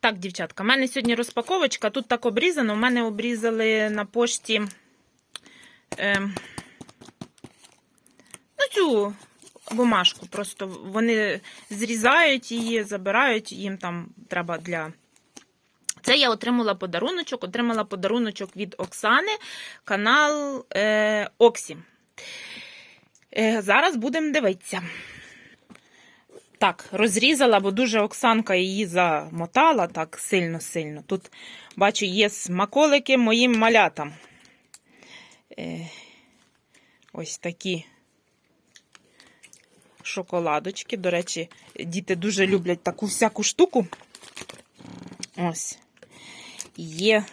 Так, дівчатка, в мене сьогодні розпаковочка. Тут так обрізано. У мене обрізали на пошті ем, ну, цю бумажку. Просто вони зрізають її, забирають, їм там треба для. Це я отримала подаруночок. Отримала подаруночок від Оксани, канал е, Оксі. Е, зараз будемо дивитися. Так, розрізала, бо дуже Оксанка її замотала так сильно-сильно. Тут, бачу, є смаколики моїм малятам. Е, ось такі шоколадочки. До речі, діти дуже люблять таку всяку штуку. Ось. Є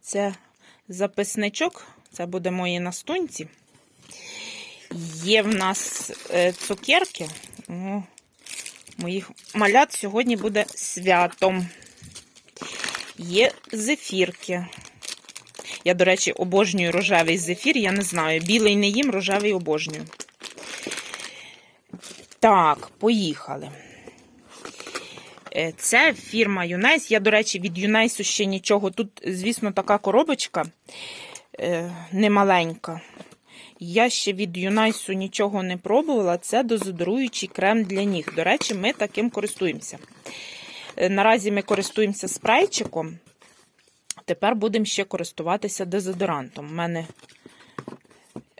це записничок. Це буде мої настунці. Є в нас е, цукерки. О, моїх малят сьогодні буде святом. Є зефірки. Я, до речі, обожнюю рожевий зефір. Я не знаю. Білий не їм, рожевий обожнюю. Так, поїхали. Е, Це фірма Юнайс. Я, до речі, від Юнайсу ще нічого. Тут, звісно, така коробочка е, немаленька. Я ще від Юнайсу нічого не пробувала. Це дозодоруючий крем для ніг. До речі, ми таким користуємося. Е, Наразі ми користуємося спрейчиком. Тепер будемо ще користуватися дезодорантом. У мене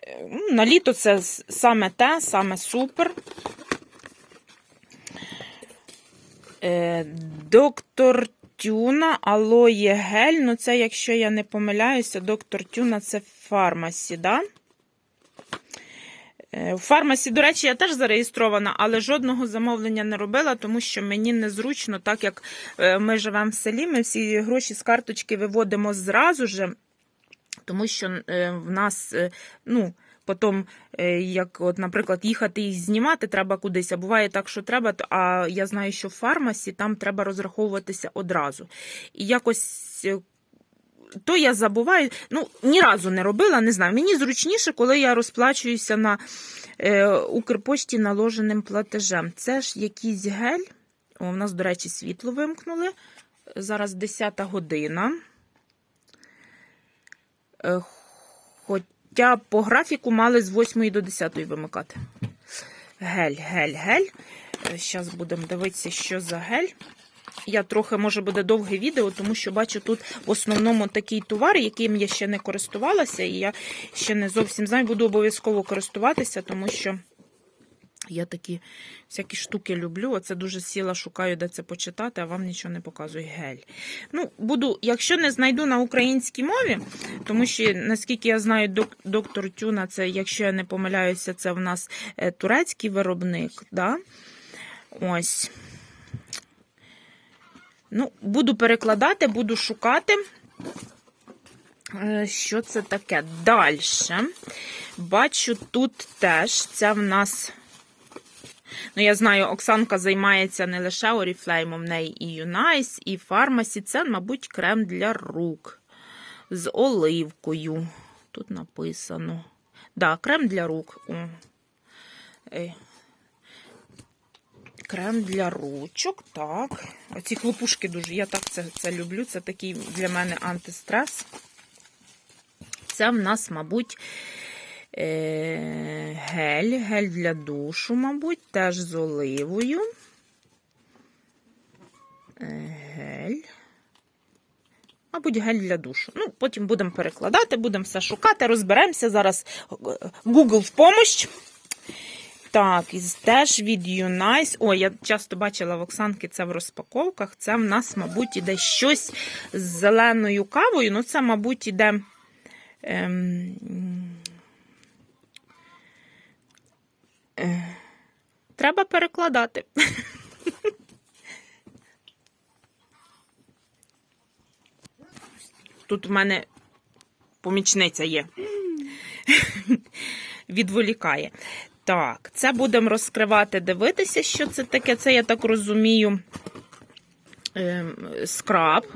е, ну, на літо це саме те, саме супер. Е, Доктор Тюна, алоє гель. Ну, це, якщо я не помиляюся, доктор Тюна це фармасі, да? Е, У фармасі, до речі, я теж зареєстрована, але жодного замовлення не робила, тому що мені незручно, так як е, ми живемо в селі, ми всі гроші з карточки виводимо зразу же, тому що е, в нас, ну, потім, як, от, наприклад, їхати і знімати треба кудись, а буває так, що треба, а я знаю, що в фармасі там треба розраховуватися одразу. І якось. Е, то я забуваю, ну, ні разу не робила, не знаю. Мені зручніше, коли я розплачуюся на е, Укрпошті наложеним платежем. Це ж якийсь гель. О, у нас, до речі, світло вимкнули. Зараз 10 година. Е, Хоча по графіку мали з 8 до 10 вимикати. Гель, гель, гель. Зараз будемо дивитися, що за гель. Я трохи, може, буде довге відео, тому що бачу тут в основному такий товар, яким я ще не користувалася, і я ще не зовсім знаю, буду обов'язково користуватися, тому що я такі всякі штуки люблю. Оце дуже сіла, шукаю, де це почитати, а вам нічого не показую. Гель. Ну, буду, якщо не знайду на українській мові, тому що, наскільки я знаю, док- доктор Тюна, це, якщо я не помиляюся, це в нас е, турецький виробник. Да? Ось. Ну, буду перекладати, буду шукати, Е, що це таке. Далі. Бачу, тут теж це в нас. Ну, я знаю, Оксанка займається не лише Oriflame, в неї і Юнайс, і Фармасі. Це, мабуть, крем для рук з оливкою. Тут написано. Да, крем для рук. О. Крем для ручок, так. Оці хлопушки дуже, я так це, це люблю. Це такий для мене антистрес. Це в нас, мабуть, е- гель, гель для душу, мабуть, теж з оливою. Е, Гель. Мабуть, гель для душу. Ну, потім будемо перекладати, будемо все шукати, розберемося. Зараз е, Google в помощь. Так, і теж від Юнайс. О, я часто бачила в Оксанки це в розпаковках. Це в нас, мабуть, іде щось з зеленою кавою. Ну, це, мабуть, іде. Ем... е, Треба перекладати. Тут в мене помічниця є. Відволікає. Так, це будемо розкривати, дивитися, що це таке. Це, я так розумію, ем, скраб.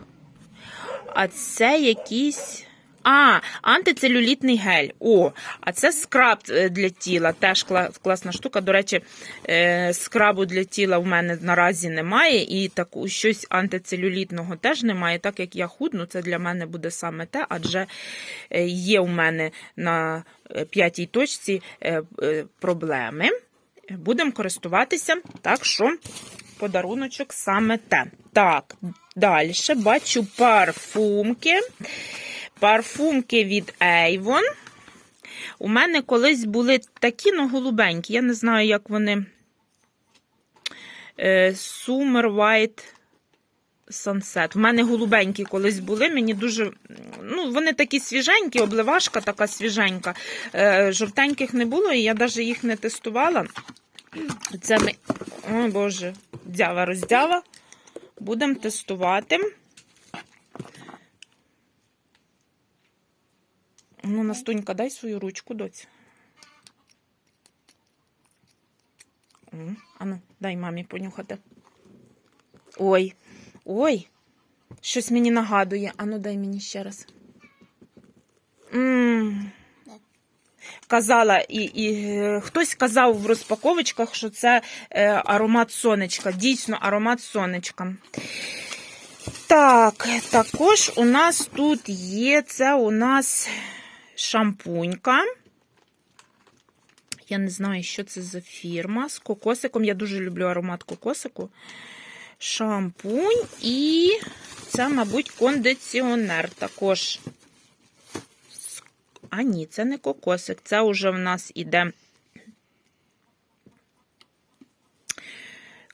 А це якийсь А, антицелюлітний гель. О, а це скраб е, для тіла. Теж класна штука. До речі, е, скрабу для тіла в мене наразі немає, і таку щось антицелюлітного теж немає. Так як я худну, це для мене буде саме те, адже е, є у мене на п'ятій точці проблеми. Будемо користуватися, так що подаруночок саме те. Так, далі бачу парфумки. Парфумки від Avon. У мене колись були такі, ну, голубенькі. Я не знаю, як вони. Е, Summer White Sunset. У мене голубенькі колись були. Мені дуже. Ну, вони такі свіженькі, обливашка така свіженька. Е, Жовтеньких не було, і я навіть їх не тестувала. Це ми. О, Боже, дява роздява. Будемо тестувати. Ну, Настунька, дай свою ручку, доць. Ану, дай мамі понюхати. Ой, ой, щось мені нагадує. Ану, дай мені ще раз. м Казала, і, і е, хтось казав в розпаковочках, що це е, аромат сонечка. Дійсно, аромат сонечка. Так, також у нас тут є це у нас шампунька. Я не знаю, що це за фірма. З кокосиком. Я дуже люблю аромат кокосику. Шампунь і це, мабуть, кондиціонер також. А ні, це не кокосик. Це вже в нас іде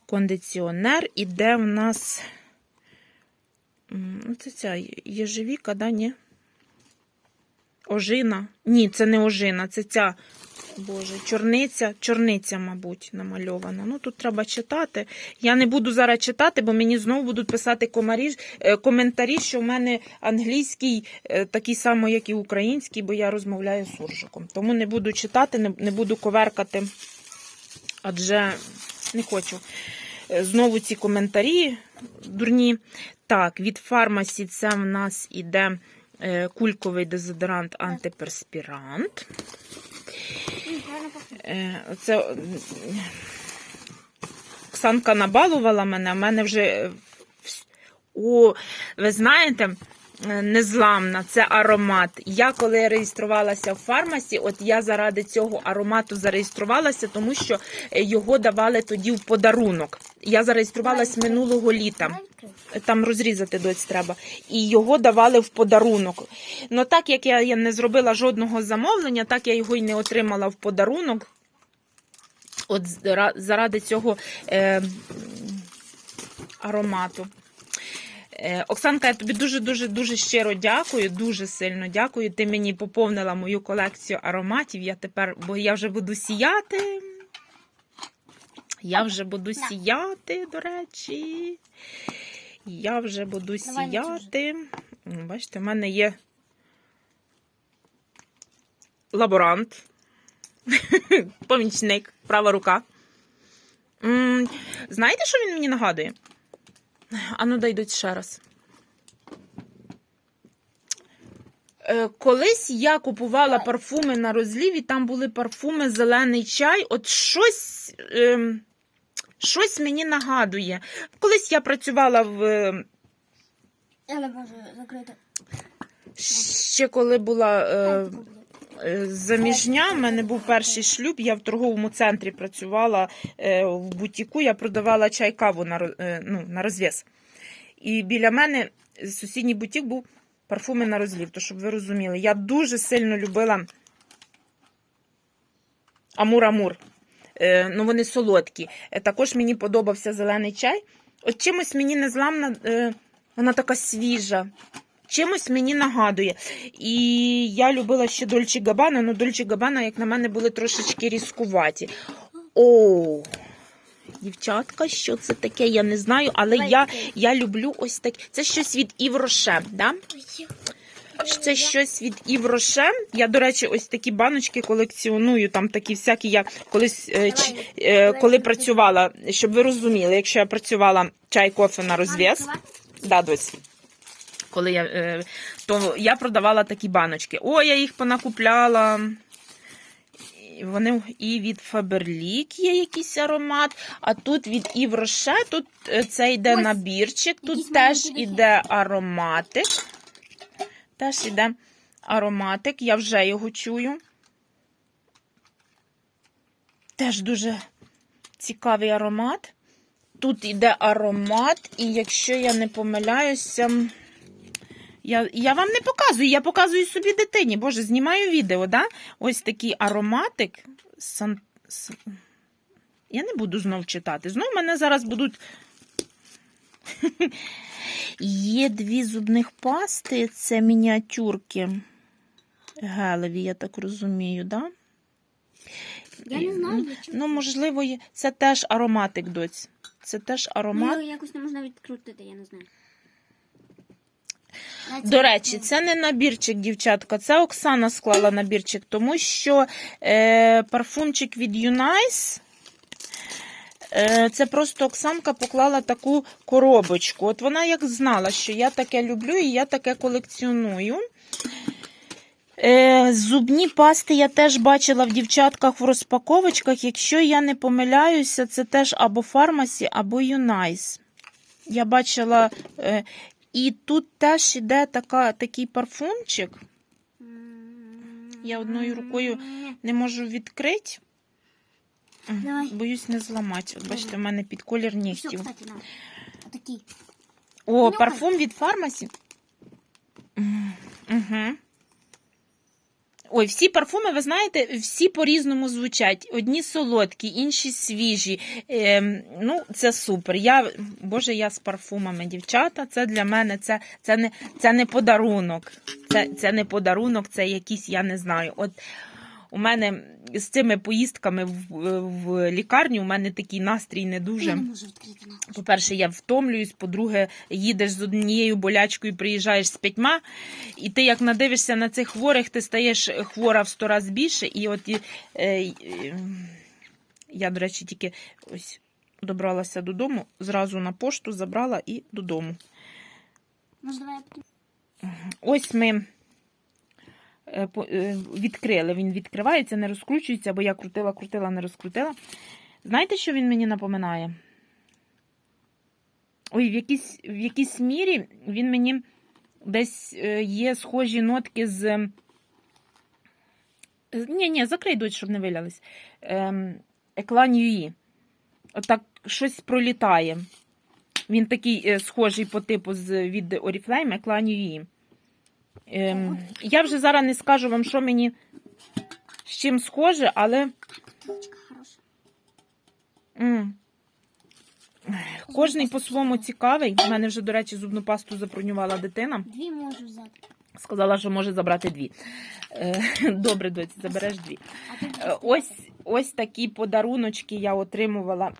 кондиціонер, іде в нас. ну, Це ця єжевіка, да, ні? Ожина. Ні, це не ожина, це ця. Боже, чорниця, чорниця, мабуть, намальована. Ну, тут треба читати. Я не буду зараз читати, бо мені знову будуть писати комарі, е, коментарі, що в мене англійський е, такий самий, як і український, бо я розмовляю суржиком. Тому не буду читати, не, не буду коверкати, адже не хочу. Е, Знову ці коментарі дурні. Так, від фармасі це в нас іде кульковий дезодорант антиперспірант. Е, Це Оксанка набалувала мене, а в мене вже. е, О, ви знаєте, е, незламна, це аромат. Я коли реєструвалася в фармасі, от я заради цього аромату зареєструвалася, тому що е, його давали тоді в подарунок. Я зареєструвалась минулого літа. Там розрізати доць треба. І його давали в подарунок. Ну так як я, я не зробила жодного замовлення, так я його й не отримала в подарунок. От заради цього е, аромату. Е, Оксанка, я тобі дуже-дуже дуже щиро дякую, дуже сильно дякую. Ти мені поповнила мою колекцію ароматів. Я тепер, бо я вже буду сіяти. Я вже буду сіяти, до речі. Я вже буду Давай сіяти. Бачите, в мене є лаборант, помічник, права рука. Знаєте, що він мені нагадує? Ану, дайдуть ще раз. Е, Колись я купувала парфуми на розліві, там були парфуми зелений чай. От щось, ем, щось мені нагадує. Колись я працювала в. е, не можу закрити. Ще коли була е, заміжня, в мене був перший шлюб, я в торговому центрі працювала е, в бутіку, я продавала чай каву на, е, ну, на розв'яз. І біля мене сусідній бутік був парфуми на розлів, то щоб ви розуміли. Я дуже сильно любила Амур-Амур. Е, ну, вони солодкі. Е, також мені подобався зелений чай. От чимось мені незламна, е, вона така свіжа. Чимось мені нагадує. І я любила ще Дольче Габана, але Дольче Габана, як на мене, були трошечки різкуваті. О, дівчатка, що це таке? Я не знаю, але я, я люблю ось таке. Це щось від Ів Роше, да? Це щось від Ів Роше. Я, до речі, ось такі баночки колекціоную. Там такі всякі. Я колись е, е, коли працювала, щоб ви розуміли, якщо я працювала чай кофе на розв'яз. Да, дось. Коли я, е, то я продавала такі баночки. О, я їх понакупляла. Вони і від Faberlic є якийсь аромат, а тут від Rocher, тут е, це йде Ось, набірчик, тут теж іде ароматик. Теж іде ароматик, я вже його чую. Теж дуже цікавий аромат. Тут йде аромат, і якщо я не помиляюся, я, я вам не показую, я показую собі дитині. Боже, знімаю відео, да? Ось такий ароматик. Сан... Я не буду знов читати. Знов мене зараз будуть. Є дві зубних пасти, це мініатюрки. Гелеві, я так розумію, да? Я не знаю, я. Ну, можливо, є- це теж ароматик, доць. Це теж аромат. Ну, якось не можна відкрутити, я не знаю. До речі, це не набірчик, дівчатка. Це Оксана склала набірчик, тому що е, парфумчик від Юнайс. Е, це просто Оксанка поклала таку коробочку. От вона як знала, що я таке люблю і я таке колекціоную. Е, зубні пасти я теж бачила в дівчатках в розпаковочках. Якщо я не помиляюся, це теж або Фармасі, або Юнайс. Я бачила. І тут теж іде така, такий парфумчик. Я одною рукою не можу відкрити. Давай. Боюсь не зламати. От бачите, в мене під колір нігтів. кстати, О, парфум від фармасі. Угу. Ой, всі парфуми, ви знаєте, всі по-різному звучать. Одні солодкі, інші свіжі. Е, ну, це супер. Я, Боже, я з парфумами, дівчата. Це для мене це, це, не, це не подарунок. Це, це не подарунок, це якийсь, я не знаю. От у мене з цими поїздками в, в лікарню у мене такий настрій не дуже. По-перше, я втомлююсь, по-друге, їдеш з однією болячкою, приїжджаєш з п'ятьма, і ти як надивишся на цих хворих, ти стаєш хвора в сто разів більше. І от і, е, е, я, до речі, тільки ось добралася додому, зразу на пошту забрала і додому. Ось ми відкрили. Він відкривається, не розкручується, бо я крутила, крутила, не розкрутила. Знаєте, що він мені напоминає? Ой, в якійсь, в якійсь мірі він мені десь е, є схожі нотки з. Ні, ні, закрий дочь, щоб не вилялись. Ем, Еклан Юї. Отак щось пролітає. Він такий е, схожий по типу з від Oriflame, Еклан Юї. Ем, я вже зараз не скажу вам, що мені з чим схоже, але. М, Кожний по-своєму цікавий. У мене вже, до речі, зубну пасту забронювала дитина. Дві можу взяти. Сказала, що може забрати дві. Е, Добре, доці, забереш дві. Е, Ось, ось такі подаруночки я отримувала.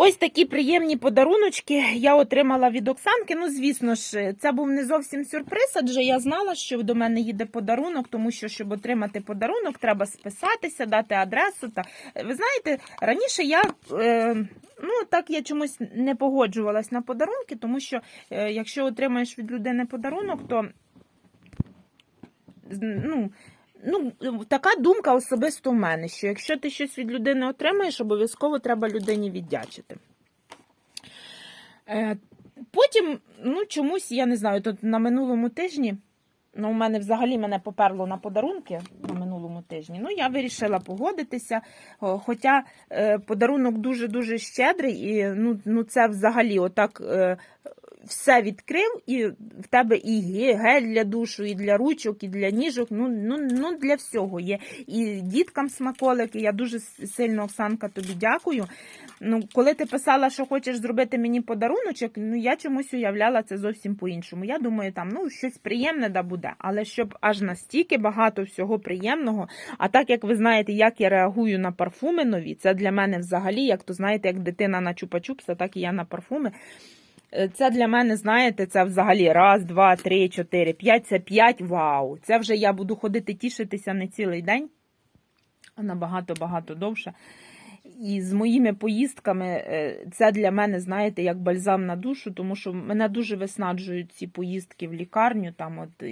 Ось такі приємні подаруночки я отримала від Оксанки. Ну, звісно ж, це був не зовсім сюрприз, адже я знала, що до мене їде подарунок, тому що, щоб отримати подарунок, треба списатися, дати адресу. Та ви знаєте, раніше я е, ну так я чомусь не погоджувалась на подарунки, тому що е, якщо отримаєш від людини подарунок, то ну, ну, така думка особисто в мене, що якщо ти щось від людини отримаєш, обов'язково треба людині віддячити. Е, Потім, ну, чомусь, я не знаю, тут на минулому тижні, ну, у мене взагалі мене поперло на подарунки на минулому тижні. Ну, я вирішила погодитися. Хоча е, подарунок дуже-дуже щедрий, і ну, ну це взагалі отак. Все відкрив, і в тебе і ге- гель для душу, і для ручок, і для ніжок. Ну, ну, ну для всього є. І діткам смаколики. Я дуже сильно, Оксанка, тобі дякую. Ну, коли ти писала, що хочеш зробити мені подаруночок, ну я чомусь уявляла це зовсім по-іншому. Я думаю, там ну щось приємне да буде, але щоб аж настільки багато всього приємного. А так як ви знаєте, як я реагую на парфуми нові, це для мене взагалі, як то знаєте, як дитина на чупа-чупса, так і я на парфуми. Е, Це для мене, знаєте, це взагалі раз, два, три, чотири, п'ять. Це п'ять. Вау! Це вже я буду ходити тішитися не цілий день, а набагато багато довше. і з моїми поїздками е, це для мене, знаєте, як бальзам на душу, тому що мене дуже виснаджують ці поїздки в лікарню. Там от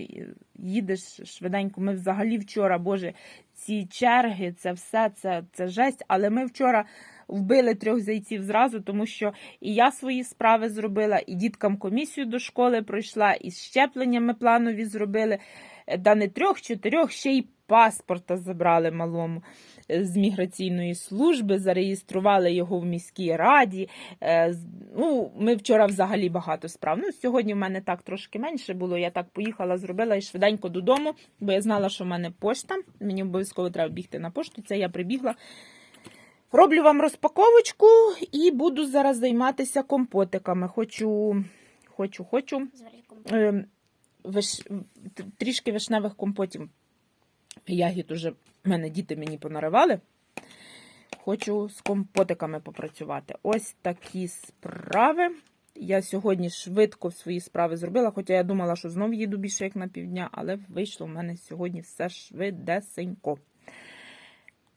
їдеш швиденько. Ми взагалі вчора, Боже, ці черги, це все, це, це жесть. Але ми вчора вбили трьох зайців зразу, тому що і я свої справи зробила, і діткам комісію до школи пройшла, і з щепленнями планові зробили. Е, Да не трьох, чотирьох, ще й паспорта забрали малому е, з міграційної служби, зареєстрували його в міській раді. Е, Ну, ми вчора взагалі багато справ. Ну, сьогодні в мене так трошки менше було. Я так поїхала, зробила і швиденько додому, бо я знала, що в мене пошта. Мені обов'язково треба бігти на пошту. Це я прибігла. Роблю вам розпаковочку і буду зараз займатися компотиками. Хочу, хочу, хочу е, виш... трішки вишневих компотів. Ягід уже в мене діти мені понаривали. Хочу з компотиками попрацювати. Ось такі справи. Я сьогодні швидко свої справи зробила, хоча я думала, що знов їду більше як на півдня, але вийшло в мене сьогодні все швидесенько.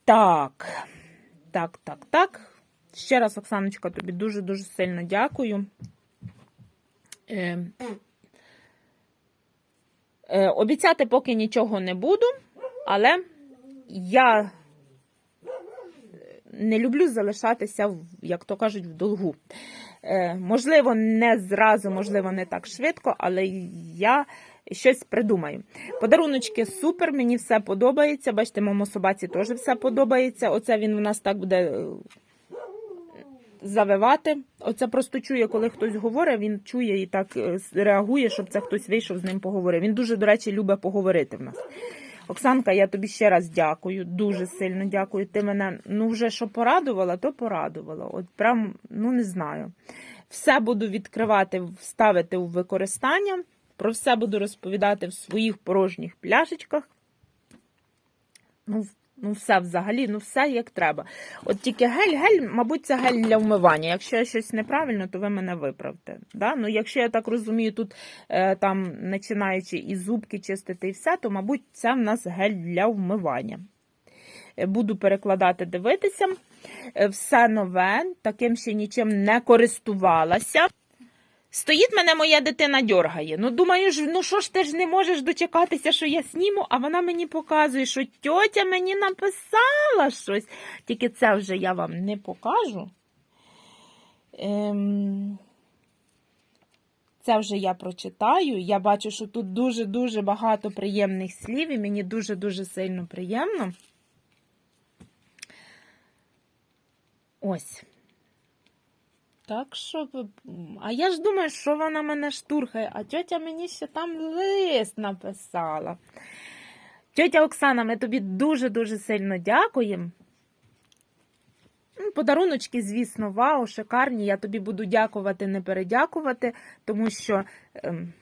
Так, так, так, так. Ще раз, Оксаночка, тобі дуже-дуже сильно дякую. Е, Е, обіцяти поки нічого не буду, але я не люблю залишатися, як то кажуть, в долгу. Е, можливо, не зразу, можливо, не так швидко, але я щось придумаю. Подаруночки супер, мені все подобається. Бачите, моєму собаці теж все подобається. Оце він в нас так буде е, завивати. Оце просто чує, коли хтось говорить, він чує і так е, реагує, щоб це хтось вийшов з ним поговорив. Він дуже, до речі, любить поговорити в нас. Оксанка, я тобі ще раз дякую, дуже сильно дякую. Ти мене ну вже що порадувала, то порадувала. От прям, ну не знаю. Все буду відкривати, ставити у використання. Про все буду розповідати в своїх порожніх пляшечках. Ну, ну все взагалі, ну все як треба. От тільки гель, гель, мабуть, це гель для вмивання. Якщо я щось неправильно, то ви мене виправте. Да? Ну, якщо я так розумію, тут е, там починаючи і зубки чистити, і все, то, мабуть, це в нас гель для вмивання. Е, Буду перекладати, дивитися. Е, Все нове, таким ще нічим не користувалася. Стоїть мене моя дитина дьоргає. Ну, думаю, ж, ну що ж ти ж не можеш дочекатися, що я сніму, а вона мені показує, що тьотя мені написала щось. Тільки це вже я вам не покажу. Ем... Це вже я прочитаю. Я бачу, що тут дуже-дуже багато приємних слів, і мені дуже-дуже сильно приємно. Ось. Так що, а я ж думаю, що вона мене штурхає, а тьотя мені ще там лист написала. Тьотя Оксана, ми тобі дуже-дуже сильно дякуємо. Ну, Подаруночки, звісно, вау, шикарні. Я тобі буду дякувати, не передякувати, тому що, ем,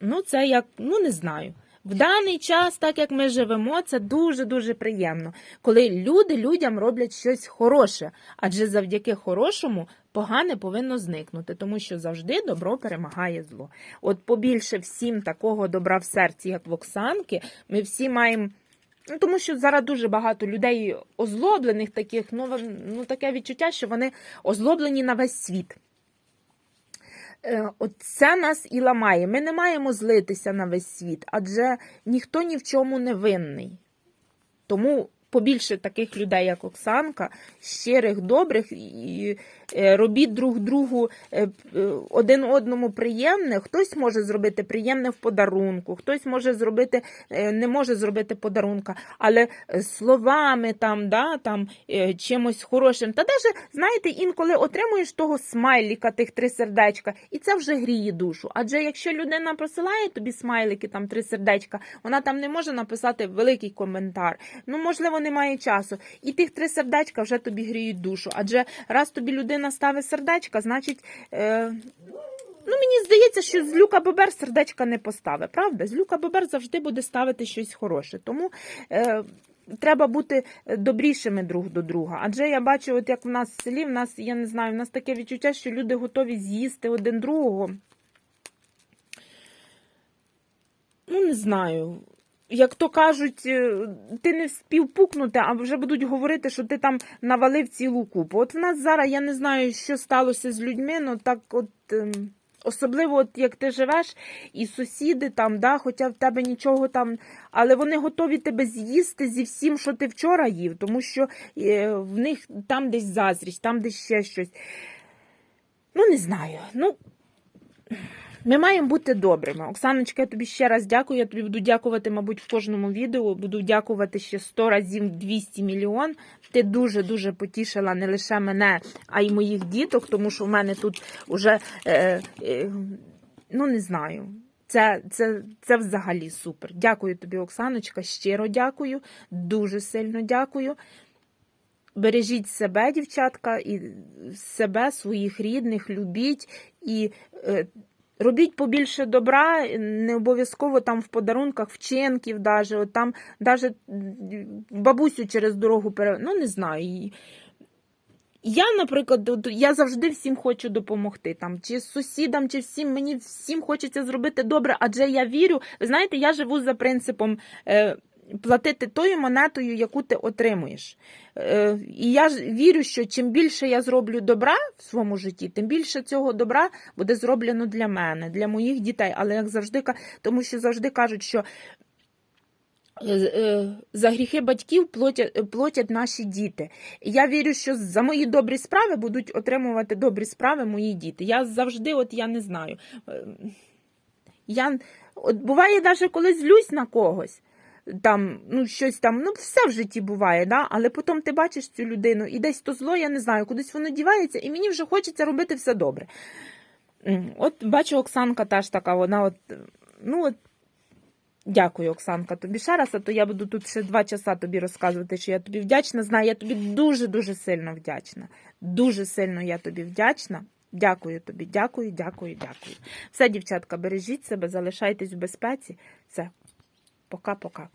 ну, це як, ну, не знаю. В даний час, так як ми живемо, це дуже-дуже приємно, коли люди людям роблять щось хороше, адже завдяки хорошому погане повинно зникнути, тому що завжди добро перемагає зло. От побільше всім такого добра в серці, як в Оксанки, ми всі маємо. Ну, тому що зараз дуже багато людей озлоблених таких, ну, ну таке відчуття, що вони озлоблені на весь світ. Е, От це нас і ламає. Ми не маємо злитися на весь світ, адже ніхто ні в чому не винний. Тому побільше таких людей, як Оксанка, щирих, добрих, і робіть друг другу е, е, один одному приємне. Хтось може зробити приємне в подарунку, хтось може зробити, е, не може зробити подарунка, але е, словами там, да, там е, чимось хорошим. Та навіть, знаєте, інколи отримуєш того смайліка, тих три сердечка, і це вже гріє душу. Адже якщо людина посилає тобі смайлики, там три сердечка, вона там не може написати великий коментар. Ну, можливо, немає часу. І тих три сердечка вже тобі гріють душу. Адже раз тобі людина ставить сердечка, значить. Е... Ну, мені здається, що з Люка Бобер сердечка не поставить, правда? З Люка Бобер завжди буде ставити щось хороше. Тому е, треба бути добрішими друг до друга. Адже я бачу, от як в нас в селі, в нас, я не знаю, в нас таке відчуття, що люди готові з'їсти один другого. Ну, не знаю. Як то кажуть, е, ти не вспів пукнути, а вже будуть говорити, що ти там навалив цілу купу. От в нас зараз я не знаю, що сталося з людьми, ну так от. ем, Особливо, от як ти живеш, і сусіди там, да, хоча в тебе нічого там, але вони готові тебе з'їсти зі всім, що ти вчора їв, тому що е, в них там десь заздрість, там десь ще щось. Ну, не знаю. Ну, ми маємо бути добрими. Оксаночка, я тобі ще раз дякую. Я тобі буду дякувати, мабуть, в кожному відео. Буду дякувати ще 100 разів 200 мільйон. Ти дуже-дуже потішила не лише мене, а й моїх діток, тому що в мене тут уже, е, е, ну не знаю. Це, це, це взагалі супер. Дякую тобі, Оксаночка. Щиро дякую, дуже сильно дякую. Бережіть себе, дівчатка, і себе, своїх рідних, любіть і е, робіть побільше добра, не обов'язково там в подарунках, вченків, даже, от там, даже бабусю через дорогу пере... Ну, не знаю. Я, наприклад, я завжди всім хочу допомогти. Там, чи сусідам, чи всім, мені всім хочеться зробити добре, адже я вірю. Ви знаєте, я живу за принципом. Е, Платити тою монетою, яку ти отримуєш. Е, і я вірю, що чим більше я зроблю добра в своєму житті, тим більше цього добра буде зроблено для мене, для моїх дітей. Але як завжди, тому що завжди кажуть, що е, е, за гріхи батьків платять, платять наші діти. Я вірю, що за мої добрі справи будуть отримувати добрі справи мої діти. Я завжди, от я не знаю. Я, от буває, навіть коли злюсь на когось там, ну, щось там, ну, все в житті буває, да? але потім ти бачиш цю людину, і десь то зло, я не знаю, кудись воно дівається, і мені вже хочеться робити все добре. От бачу, Оксанка теж така, вона от, ну, от, дякую, Оксанка, тобі ще раз, а то я буду тут ще два часа тобі розказувати, що я тобі вдячна. Знаю, я тобі дуже-дуже сильно вдячна. Дуже сильно я тобі вдячна. Дякую тобі, дякую, дякую, дякую. Все, дівчатка, бережіть себе, залишайтесь в безпеці. Все, пока-пока.